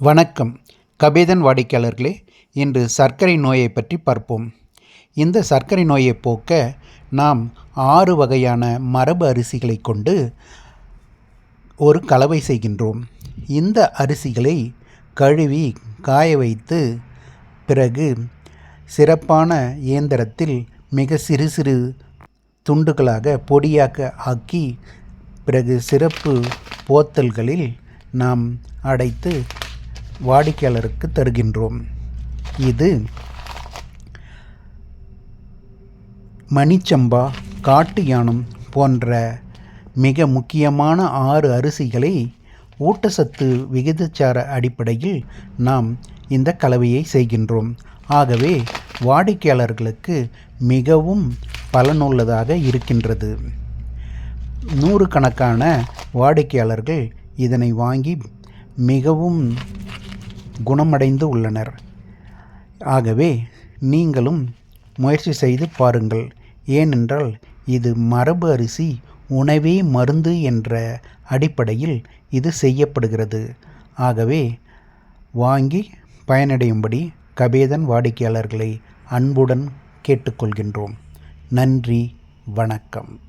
வணக்கம். கபேதன் வாடிக்கையாளர்களே இன்று சர்க்கரை நோயை பற்றி பார்ப்போம். இந்த சர்க்கரை நோயை போக்க நாம் ஆறு வகையான மரபு அரிசிகளை கொண்டு ஒரு கலவை செய்கின்றோம். இந்த அரிசிகளை கழுவி காய வைத்து பிறகு சிறப்பான இயந்திரத்தில் மிக சிறு சிறு துண்டுகளாக பொடியாக ஆக்கி பிறகு சிறப்பு போத்தல்களில் நாம் அடைத்து வாடிக்கையாளருக்கு தருகின்றோம். இது மணிச்சம்பா காட்டு யானம் போன்ற மிக முக்கியமான ஆறு அரிசிகளை ஊட்டச்சத்து விகிதச்சார அடிப்படையில் நாம் இந்த கலவையை செய்கின்றோம். ஆகவே வாடிக்கையாளர்களுக்கு மிகவும் பலனுள்ளதாக இருக்கின்றது. நூறுக்கணக்கான வாடிக்கையாளர்கள் இதனை வாங்கி மிகவும் குணமடைந்து உள்ளனர். ஆகவே நீங்களும் முயற்சி செய்து பாருங்கள். ஏனென்றால் இது மரபு அரிசி உணவே மருந்து என்ற அடிப்படையில் இது செய்யப்படுகிறது. ஆகவே வாங்கி பயனடையும்படி கபேதன் வாடிக்கையாளர்களை அன்புடன் கேட்டுக்கொள்கின்றோம். நன்றி வணக்கம்.